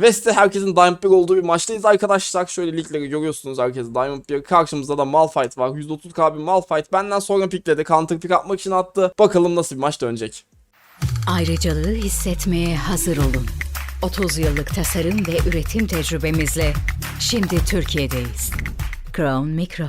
West'te herkesin Diamond 1 olduğu bir maçtayız arkadaşlar. Şöyle ligleri görüyorsunuz herkes Diamond 1. Karşımızda da Malphite var. 130k bir Malphite. Benden sonra pikledi. Counter pick atmak için attı. Bakalım nasıl bir maç dönecek. Ayrıcalığı hissetmeye hazır olun. 30 yıllık tasarım ve üretim tecrübemizle şimdi Türkiye'deyiz. Crown Micro.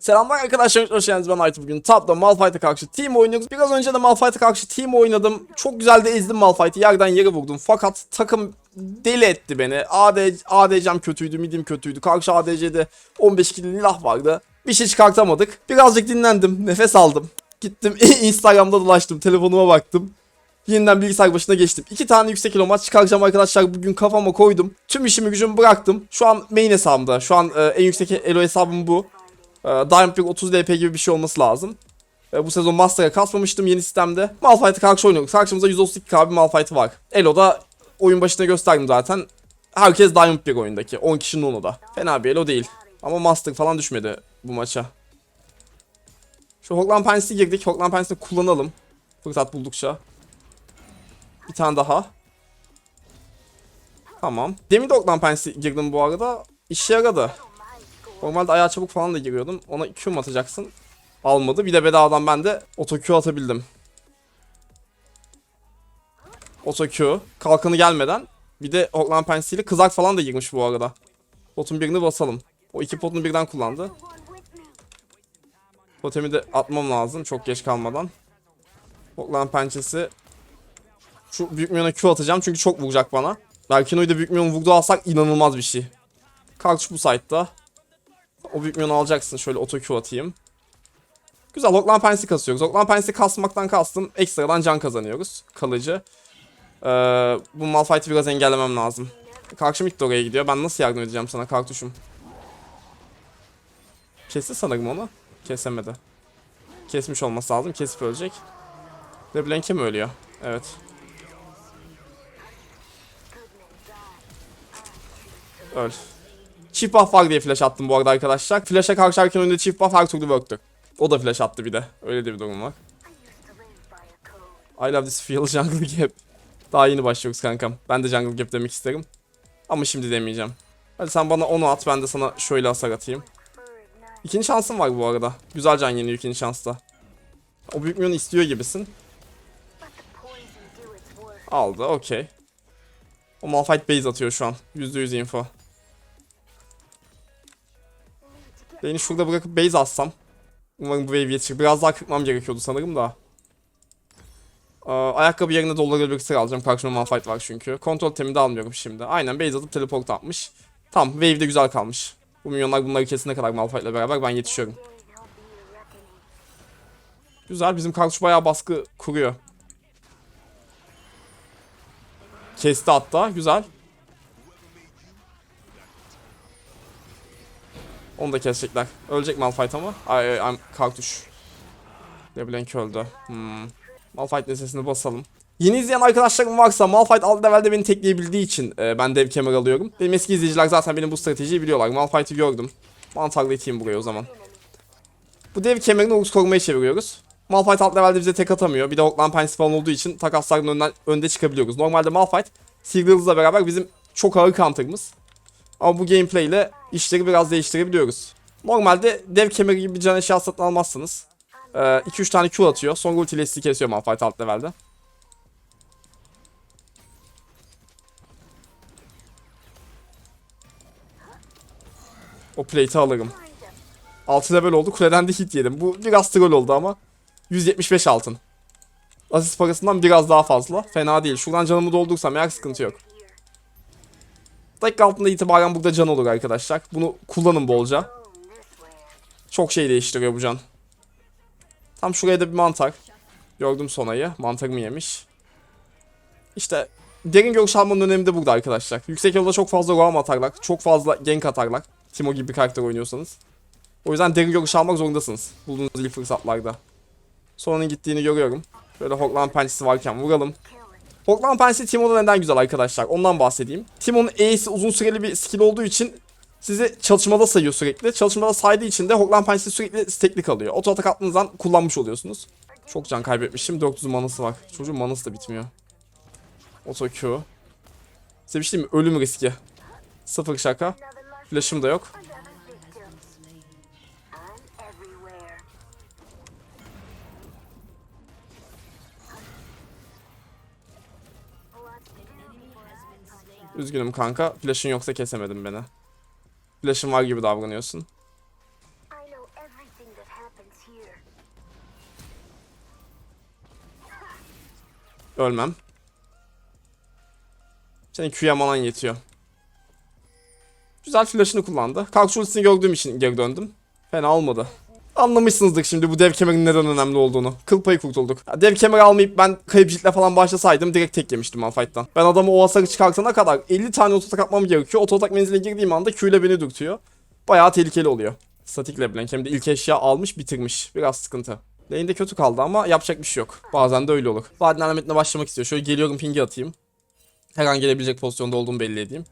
Selamlar arkadaşlar, hoş geldiniz. Ben Aytu bugün Tap'ta Malphite'a karşı team oynuyoruz. Biraz önce de Malphite'a karşı team oynadım. Çok güzel de ezdim Malphite'i. Yerden yere vurdum. Fakat takım deli etti beni. AD, ADC'm kötüydü, midim kötüydü. Karşı ADC'de 15 kill lilah vardı. Bir şey çıkartamadık. Birazcık dinlendim, nefes aldım. Gittim Instagram'da dolaştım, telefonuma baktım. Yeniden bilgisayar başına geçtim. İki tane yüksek elo maç çıkaracağım arkadaşlar. Bugün kafama koydum. Tüm işimi gücümü bıraktım. Şu an main hesabımda. Şu an e, en yüksek elo hesabım bu. E, Diamond Peak 30 LP gibi bir şey olması lazım. E, bu sezon Master'a kasmamıştım yeni sistemde. Malphite'a karşı oynuyoruz. Karşımızda 132k bir Malphite var. Elo'da oyun başında gösterdim zaten. Herkes Diamond Peak oyundaki. 10 kişinin onu da. Fena bir Elo değil. Ama Master falan düşmedi bu maça. Şu Hoglan Pence'e girdik. Hoglan Pence'i kullanalım. Fırsat buldukça. Bir tane daha. Tamam. Demin de Hoglan Pence'e girdim bu arada. İşe yaradı. Normalde ayağa çabuk falan da giriyordum. Ona Q atacaksın? Almadı. Bir de bedavadan ben de oto Q atabildim. Oto Q. Kalkanı gelmeden. Bir de Hoglan Pensi ile kızak falan da girmiş bu arada. Potun birini basalım. O iki potunu birden kullandı. Totemi de atmam lazım çok geç kalmadan. Hoglan pençesi. Şu büyük milyona Q atacağım çünkü çok vuracak bana. Berkino'yu da büyük milyon vurdu alsak inanılmaz bir şey. Kalk bu site'da. O büyük milyonu alacaksın. Şöyle auto Q atayım. Güzel Hoglan Pensi kasıyoruz. Hoglan Pensi kasmaktan kastım ekstradan can kazanıyoruz. Kalıcı. Ee, bu Malphite'i biraz engellemem lazım. Karşım ilk de oraya gidiyor. Ben nasıl yardım edeceğim sana kartuşum? Kesti sanırım onu. Kesemedi. Kesmiş olması lazım. Kesip ölecek. LeBlanc'e mi ölüyor? Evet. Öl. Çift buff var diye flash attım bu arada arkadaşlar. Flash'a karşı erken oyunda çift buff her türlü work'tü. O da flash attı bir de. Öyle de bir durum var. I love this feel jungle gap. Daha yeni başlıyoruz kankam. Ben de jungle gap demek isterim. Ama şimdi demeyeceğim. Hadi sen bana onu at ben de sana şöyle hasar atayım. İkinci şansın var bu arada. Güzel can yeniyor ikinci şansta. O büyük milyonu istiyor gibisin. Aldı okey. O Malphite base atıyor şu an. %100 info. Beni şurada bırakıp base atsam. Umarım bu wave yetişir. Biraz daha kırpmam gerekiyordu sanırım da. Aa, ayakkabı yerine dolar elbise alacağım. Karşımda Malphite var çünkü. Kontrol temi de almıyorum şimdi. Aynen base atıp teleport atmış. Tamam wave de güzel kalmış. Bu milyonlar bunları kesene kadar Malphite ile beraber ben yetişiyorum. Güzel bizim kartuş bayağı baskı kuruyor. Kesti hatta güzel. Onu da kesecekler. Ölecek Malphite ama. Ay ay ay kartuş. LeBlanc öldü. Hmm. Malphite sesini basalım. Yeni izleyen arkadaşlarım varsa Malphite alt levelde beni tekleyebildiği için e, ben dev kemer alıyorum. Benim eski izleyiciler zaten benim bu stratejiyi biliyorlar. Malphite'i gördüm. Mantarlı iteyim buraya o zaman. Bu dev kemerini Urus korumaya çeviriyoruz. Malphite alt levelde bize tek atamıyor. Bir de Hoglan Pensi falan olduğu için takaslardan önden, önde çıkabiliyoruz. Normalde Malphite Sigils'la beraber bizim çok ağır counter'ımız. Ama bu gameplay ile işleri biraz değiştirebiliyoruz. Normalde dev kemeri gibi bir can eşya satın almazsınız. 2-3 tane Q atıyor. Sonra ultiyle sizi kesiyor Malphite alt levelde. O plate'i alırım. 6 level oldu. Kuleden de hit yedim. Bu biraz troll oldu ama. 175 altın. Asist parasından biraz daha fazla. Fena değil. Şuradan canımı doldursam eğer sıkıntı yok. Dakika altında itibaren burada can olur arkadaşlar. Bunu kullanın bolca. Çok şey değiştiriyor bu can. Tam şuraya da bir mantar. Gördüm sonayı. Mantarımı yemiş. İşte derin görüş almanın önemi de burada arkadaşlar. Yüksek yolda çok fazla roam atarlar. Çok fazla gank atarlar. Timo gibi bir karakter oynuyorsanız. O yüzden derin görüş almak zorundasınız. Bulduğunuz ilk fırsatlarda. Sonranın gittiğini görüyorum. Böyle Hoglan pençesi varken vuralım. Hoglan pençesi Timo'da neden güzel arkadaşlar? Ondan bahsedeyim. Timo'nun E'si uzun süreli bir skill olduğu için sizi çalışmada sayıyor sürekli. Çalışmada saydığı için de Hoglan pençesi sürekli stekli kalıyor. Oto atak attığınızdan kullanmış oluyorsunuz. Çok can kaybetmişim. 400 manası var. Çocuğun manası da bitmiyor. Oto Q. Size bir şey mi? Ölüm riski. Sıfır şaka. Flash'ım da yok. Üzgünüm kanka. Flash'ın yoksa kesemedin beni. Flash'ın var gibi davranıyorsun. Ölmem. Senin Q'ya manan yetiyor. Güzel flash'ını kullandı. Kalk ultisini gördüğüm için geri döndüm. Fena olmadı. Anlamışsınızdır şimdi bu dev kemerin neden önemli olduğunu. Kıl payı kurtulduk. Ya dev kemeri almayıp ben kayıp ciltle falan başlasaydım direkt tek yemiştim Malphite'dan. Ben adamı o hasarı çıkartana kadar 50 tane ototak atmam gerekiyor. Ototak menziline girdiğim anda Q ile beni dürtüyor. Bayağı tehlikeli oluyor. Statik Leblanc hem de ilk eşya almış bitirmiş. Biraz sıkıntı. Lane'de kötü kaldı ama yapacak bir şey yok. Bazen de öyle olur. Vadin alametine başlamak istiyor. Şöyle geliyorum pingi atayım. Her an gelebilecek pozisyonda olduğumu belli edeyim.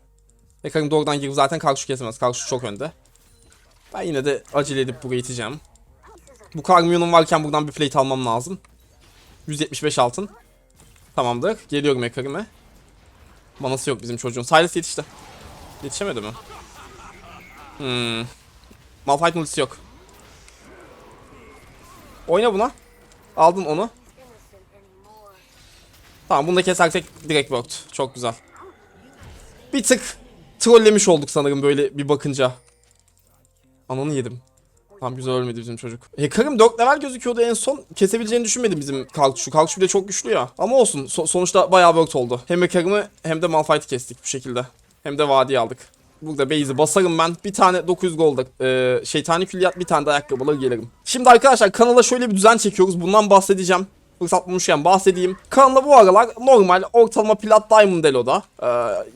Hekarim doğrudan girip zaten Karşı kesemez. Karşı çok önde. Ben yine de acele edip burayı iteceğim. Bu Karmion'um varken buradan bir plate almam lazım. 175 altın. Tamamdır. Geliyorum Hekarim'e. Manası yok bizim çocuğun. Silas yetişti. Yetişemedi mi? Hmm. Malphite ultisi yok. Oyna buna. Aldın onu. Tamam bunu da kesersek direkt worked. Çok güzel. Bir tık trollemiş olduk sanırım böyle bir bakınca. Ananı yedim. Tam güzel ölmedi bizim çocuk. Hacker'ım 4 level gözüküyordu en son. Kesebileceğini düşünmedim bizim Kalkuş'u. Kalkuş bir de çok güçlü ya. Ama olsun. So- sonuçta bayağı worked oldu. Hem Hacker'ımı hem de Malphite'i kestik bu şekilde. Hem de vadiyi aldık. Burada base'i basarım ben. Bir tane 900 golda e, şeytani külliyat bir tane de ayakkabıları gelirim. Şimdi arkadaşlar kanala şöyle bir düzen çekiyoruz. Bundan bahsedeceğim. Fırsat bulmuşken bahsedeyim. Kanalda bu aralar normal ortalama plat diamond elo'da e,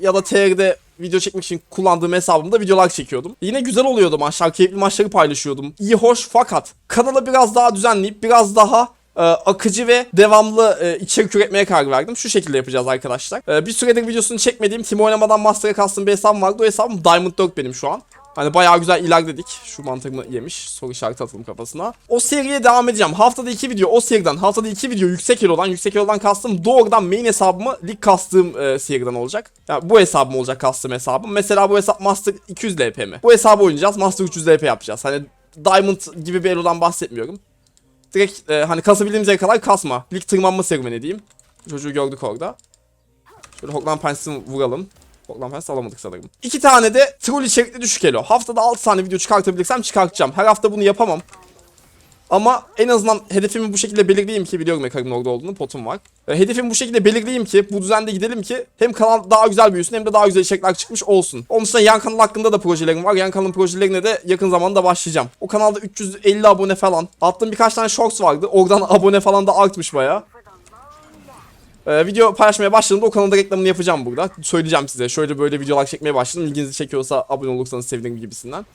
ya da TR'de video çekmek için kullandığım hesabımda videolar çekiyordum. Yine güzel oluyordu maçlar, keyifli maçları paylaşıyordum. İyi hoş fakat kanala biraz daha düzenleyip biraz daha e, akıcı ve devamlı e, içerik üretmeye karar verdim. Şu şekilde yapacağız arkadaşlar. E, bir süredir videosunu çekmediğim Team oynamadan Master'a kastım bir hesabım vardı. O hesabım Diamond 4 benim şu an. Hani bayağı güzel ilerledik. Şu mantığımı yemiş. Soru işareti atalım kafasına. O seriye devam edeceğim. Haftada iki video o seriden. Haftada iki video yüksek elo'dan. Yüksek elo'dan kastım doğrudan main hesabımı lig kastığım e, seriden olacak. Yani bu hesabım olacak kastığım hesabım. Mesela bu hesap Master 200 LP mi? Bu hesabı oynayacağız. Master 300 LP yapacağız. Hani Diamond gibi bir elo'dan bahsetmiyorum. Direkt e, hani kasabildiğimiz yere kadar kasma. Lig tırmanma serüveni diyeyim. Çocuğu gördük orada. Şöyle Hoklan Pens'ini vuralım. Hoklan Pens alamadık sanırım. İki tane de troll içerikli düşük elo. Haftada 6 tane video çıkartabilirsem çıkartacağım. Her hafta bunu yapamam. Ama en azından hedefimi bu şekilde belirleyeyim ki biliyorum Ekar'ın orada olduğunu potum var. E, hedefimi bu şekilde belirleyeyim ki bu düzende gidelim ki hem kanal daha güzel büyüsün hem de daha güzel içerikler çıkmış olsun. Onun dışında yan kanal hakkında da projelerim var. Yan kanalın projelerine de yakın zamanda başlayacağım. O kanalda 350 abone falan. Attığım birkaç tane shorts vardı. Oradan abone falan da artmış baya. Ee, video paylaşmaya başladığımda o kanalda reklamını yapacağım burada. Söyleyeceğim size. Şöyle böyle videolar çekmeye başladım. İlginizi çekiyorsa abone olursanız sevinirim gibisinden.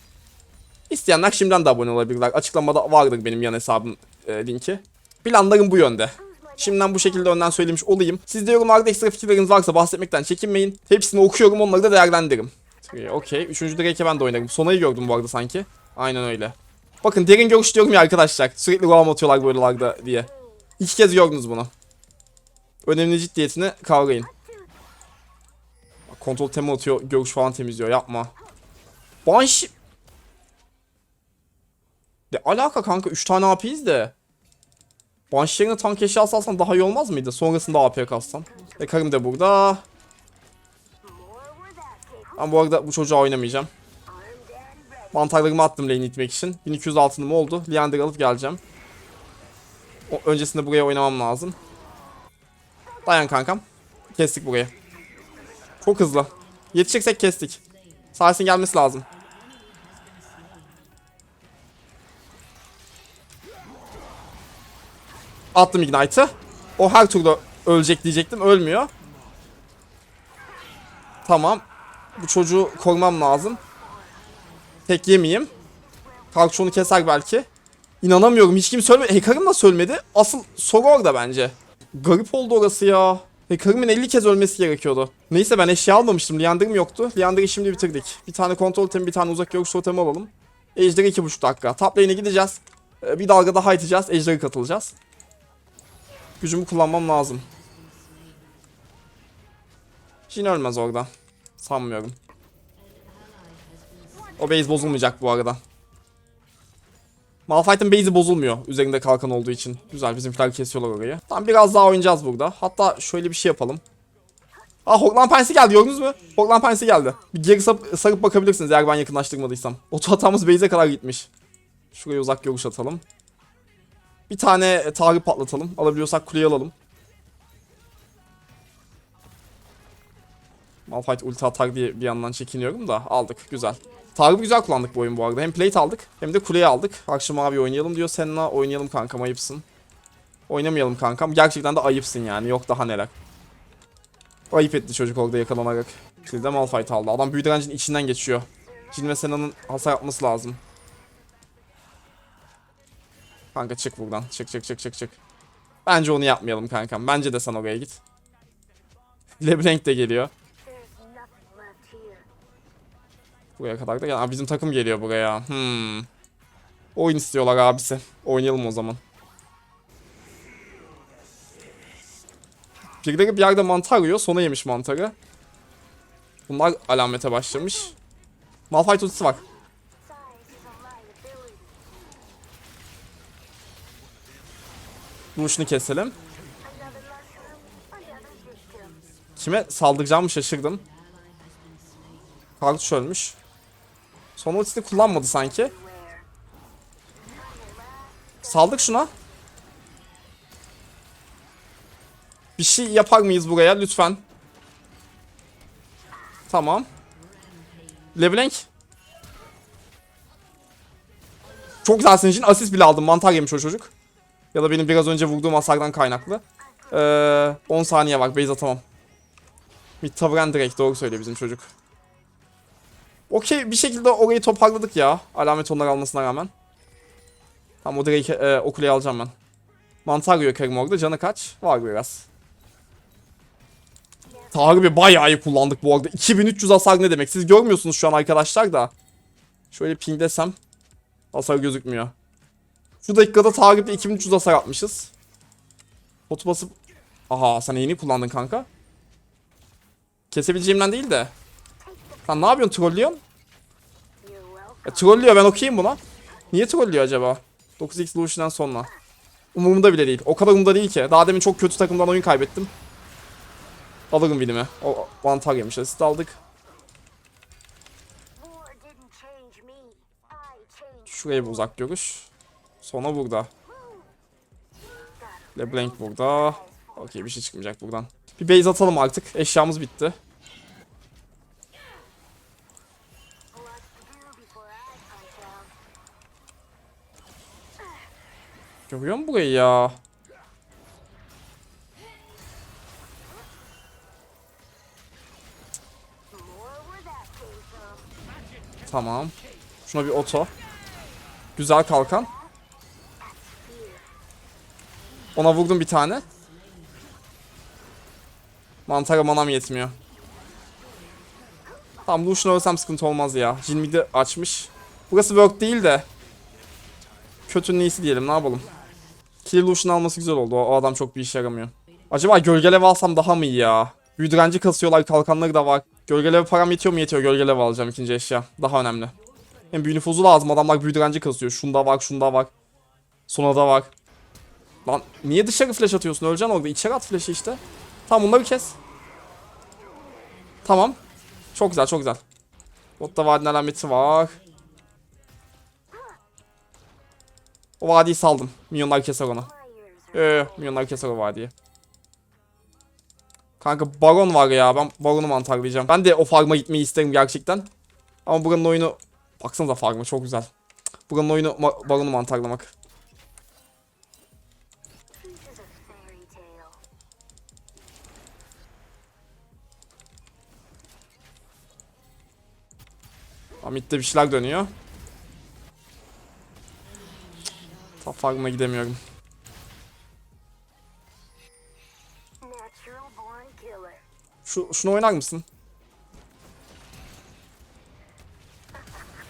İsteyenler şimdiden de abone olabilirler. Açıklamada vardır benim yan hesabım e, linki. Planlarım bu yönde. Şimdiden bu şekilde önden söylemiş olayım. Siz de yorumlarda ekstra fikirleriniz varsa bahsetmekten çekinmeyin. Hepsini okuyorum onları da değerlendiririm. Ee, Okey. Üçüncü Drake'e ben de oynarım. Sonayı gördüm bu arada sanki. Aynen öyle. Bakın derin görüş diyorum ya arkadaşlar. Sürekli roam atıyorlar böylelerde diye. İki kez gördünüz bunu. Önemli ciddiyetini kavrayın. Kontrol tema atıyor, görüş falan temizliyor. Yapma. Banshee... Ne alaka kanka? 3 tane AP'yiz de. Banshee yerine tank eşyası alsan daha iyi olmaz mıydı? Sonrasında AP kalsan. E karım da burada. Ben bu arada bu çocuğa oynamayacağım. Mantarlarımı attım lane itmek için. 1200 altınım oldu. Leander alıp geleceğim. O, öncesinde buraya oynamam lazım. Dayan kankam. Kestik burayı. Çok hızlı. Yetişeceksek kestik. Sarsın gelmesi lazım. Attım Ignite'ı. O her turda ölecek diyecektim. Ölmüyor. Tamam. Bu çocuğu korumam lazım. Tek yemeyeyim. Kalk onu keser belki. İnanamıyorum. Hiç kimse ölmedi. Hekarım da ölmedi. Asıl soru orada bence. Garip oldu orası ya. Hekarımın 50 kez ölmesi gerekiyordu. Neyse ben eşya almamıştım. Liander'ım yoktu. Liander'ı şimdi bitirdik. Bir tane kontrol temi, bir tane uzak görüş totemi alalım. Ejder'e 2.5 dakika. Top lane'e gideceğiz. Ee, Bir dalga daha iteceğiz. Ejder'e katılacağız. Gücümü kullanmam lazım. Jin ölmez orada. Sanmıyorum. O base bozulmayacak bu arada. Malphite'ın base'i bozulmuyor üzerinde kalkan olduğu için. Güzel bizimkiler kesiyorlar orayı. Tamam biraz daha oynayacağız burada. Hatta şöyle bir şey yapalım. Aa Hoglan Pensi geldi gördünüz mü? Hoglan Pensi geldi. Bir geri sarıp, sarıp bakabilirsiniz eğer ben yakınlaştırmadıysam. Oto hatamız base'e kadar gitmiş. Şuraya uzak görüş atalım. Bir tane tarih patlatalım. Alabiliyorsak kuleyi alalım. Malphite ulti atar diye bir yandan çekiniyorum da aldık güzel. Tarih'i güzel kullandık bu oyun bu arada. Hem plate aldık hem de kuleyi aldık. Akşam mavi oynayalım diyor. Seninle oynayalım kankam ayıpsın. Oynamayalım kankam. Gerçekten de ayıpsın yani. Yok daha neler. Ayıp etti çocuk orada yakalanarak. Şimdi de Malphite aldı. Adam büyü direncinin içinden geçiyor. Jin ve Sena'nın hasar yapması lazım. Kanka çık buradan. Çık çık çık çık çık. Bence onu yapmayalım kankam. Bence de sen oraya git. LeBlanc de geliyor. Buraya kadar da gel. Aa, bizim takım geliyor buraya. Hmm. Oyun istiyorlar abisi. Oynayalım o zaman. Birileri bir yerde mantar yiyor. Sona yemiş mantarı. Bunlar alamete başlamış. Malphite ultisi var. Duruşunu keselim. Kime saldıracağımı şaşırdım. Kartuş ölmüş. Son ultisini kullanmadı sanki. Saldık şuna. Bir şey yapar mıyız buraya lütfen? Tamam. Leblanc. Çok güzelsin için asist bile aldım. Mantar yemiş o çocuk. Ya da benim biraz önce vurduğum hasardan kaynaklı. Ee, 10 saniye var. Base atamam. Mid tavıran direkt doğru söylüyor bizim çocuk. Okey bir şekilde orayı toparladık ya. Alamet onlar almasına rağmen. Tamam o direği e, o kuleyi alacağım ben. Mantar Kerim orada. Canı kaç? Var biraz. Harbi bayağı iyi kullandık bu arada. 2300 hasar ne demek? Siz görmüyorsunuz şu an arkadaşlar da. Şöyle pinglesem. Hasar gözükmüyor. Şu dakikada takipte 2300 hasar atmışız. Botu basıp... Aha sen yeni kullandın kanka. Kesebileceğimden değil de. Sen ne yapıyorsun trollüyorsun? Welcome. E, trollüyor ben okuyayım buna. Niye trollüyor acaba? 9x Lucian'dan sonra. Umurumda bile değil. O kadar umurumda değil ki. Daha demin çok kötü takımdan oyun kaybettim. Alırım binimi. O mantar yemiş. Asist aldık. Şuraya bir uzak görüş. Sonra burada. LeBlanc burada. Okey bir şey çıkmayacak buradan. Bir base atalım artık. Eşyamız bitti. Görüyor musun burayı ya? Tamam. Şuna bir oto. Güzel kalkan. Ona vurdum bir tane. Mantara manam yetmiyor. Tamam Lucian ölsem sıkıntı olmaz ya. Jin mid'i açmış. Burası work değil de. Kötünün iyisi diyelim ne yapalım. Kill Lucian alması güzel oldu. O, adam çok bir işe yaramıyor. Acaba gölgelev alsam daha mı iyi ya? Büyü direnci kasıyorlar kalkanları da var. Gölgelev param yetiyor mu yetiyor gölgelev alacağım ikinci eşya. Daha önemli. Hem büyü nüfuzu lazım adamlar büyü direnci kasıyor. Şunda var şunda var. Sona da var. Lan niye dışarı flash atıyorsun? Öleceksin orada. İçeri at flash'ı işte. Tamam bunları kes. Tamam. Çok güzel çok güzel. Botta vadinin alameti var. O vadiyi saldım. Minyonlar keser. Fires Ee, minyonlar keser o vadiyi. Kanka baron var ya. Ben baronu mantarlayacağım. Ben de o farma gitmeyi isterim gerçekten. Ama buranın oyunu... Baksanıza farma çok güzel. Buranın oyunu ma- baronu mantarlamak. Amit'te bir şeyler dönüyor. Farm'a gidemiyorum. Şu, şunu oynar mısın?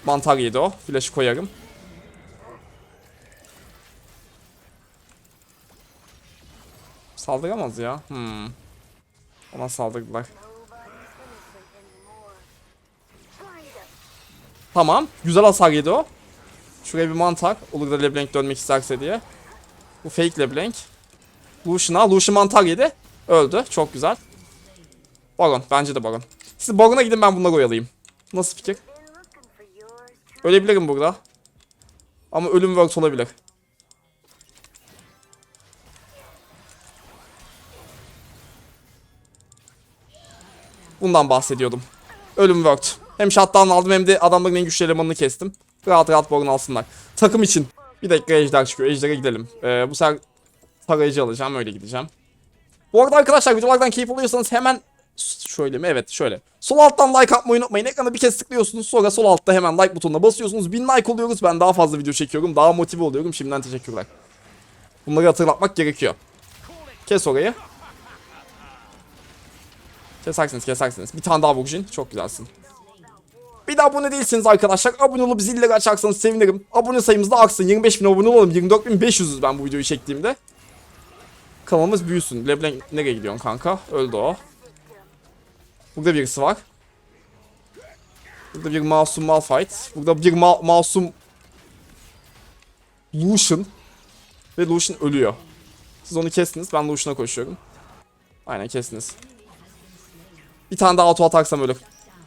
Mantar yedi o. Flash'ı koyarım. Saldıramaz ya. Hmm. Ona saldırdılar. Tamam. Güzel hasar yedi o. Şuraya bir mantar. Olur da Leblanc dönmek isterse diye. Bu fake Leblanc. Lucian'a. Lucian mantar yedi. Öldü. Çok güzel. Baron. Bence de Baron. Siz Baron'a gidin ben bunları oyalayayım. Nasıl fikir? Ölebilirim burada. Ama ölüm works olabilir. Bundan bahsediyordum. Ölüm worked. Hem shutdown aldım hem de adamların en güçlü elemanını kestim. Rahat rahat borun alsınlar. Takım için. Bir dakika ejder çıkıyor. Ejder'e gidelim. Ee, bu sefer tarayıcı alacağım. Öyle gideceğim. Bu arada arkadaşlar videolardan keyif alıyorsanız hemen şöyle mi? Evet şöyle. Sol alttan like atmayı unutmayın. Ekrana bir kez tıklıyorsunuz. Sonra sol altta hemen like butonuna basıyorsunuz. 1000 like oluyoruz. Ben daha fazla video çekiyorum. Daha motive oluyorum. Şimdiden teşekkürler. Bunları hatırlatmak gerekiyor. Kes orayı. Kesersiniz kesersiniz. Bir tane daha Burjin. Çok güzelsin. Bir de abone değilsiniz arkadaşlar. Abone olup zilleri açarsanız sevinirim. Abone sayımız da artsın. 25 bin abone olalım. 24.500'üz ben bu videoyu çektiğimde. Kanalımız büyüsün. Leblanc nereye gidiyorsun kanka? Öldü o. Burada birisi var. Burada bir masum Malphite. Burada bir ma- masum Lucian. Ve Lucian ölüyor. Siz onu kestiniz. Ben Lucian'a koşuyorum. Aynen kestiniz. Bir tane daha auto atarsam ölür.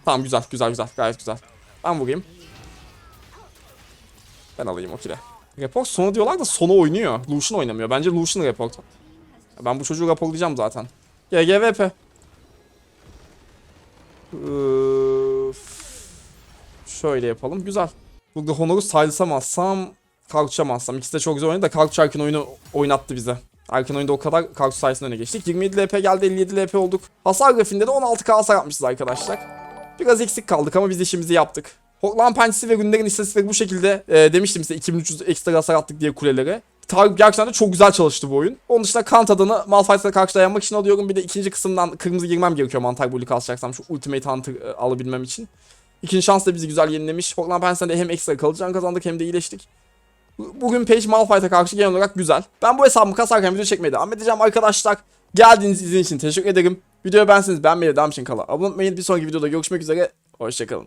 Tamam güzel güzel güzel. Gayet güzel. Ben vurayım. Ben alayım o kile. Report sonu diyorlar da sonu oynuyor. Lucian oynamıyor. Bence Lucian report. Ben bu çocuğu raporlayacağım zaten. GGVP. Üf. Şöyle yapalım. Güzel. Burada Honor'u sayılsamazsam kalkışamazsam. İkisi de çok güzel oynadı da Kalkış Erkin oyunu oynattı bize. Erkin oyunda o kadar Kalkış sayesinde öne geçtik. 27 LP geldi 57 LP olduk. Hasar grafiğinde de 16k hasar yapmışız arkadaşlar. Biraz eksik kaldık ama biz işimizi yaptık. Hoklan pençesi ve günlerin istatistikleri bu şekilde e, demiştim size 2300 ekstra hasar attık diye kulelere. Tarık gerçekten de çok güzel çalıştı bu oyun. Onun dışında kant adını Malphite'la karşı dayanmak için alıyorum. Bir de ikinci kısımdan kırmızı girmem gerekiyor mantar bully kasacaksam şu Ultimate Hunter e, alabilmem için. İkinci şans da bizi güzel yenilemiş. Hoklan Pence'den de hem ekstra kalıcı kazandık hem de iyileştik. Bu- Bugün Page Malphite'a karşı genel olarak güzel. Ben bu hesabımı kasarken video çekmeye devam edeceğim arkadaşlar. Geldiğiniz izin için teşekkür ederim. Videoyu beğenseniz beğenmeyi ve devam için kala abone olmayı. Bir sonraki videoda görüşmek üzere. Hoşçakalın.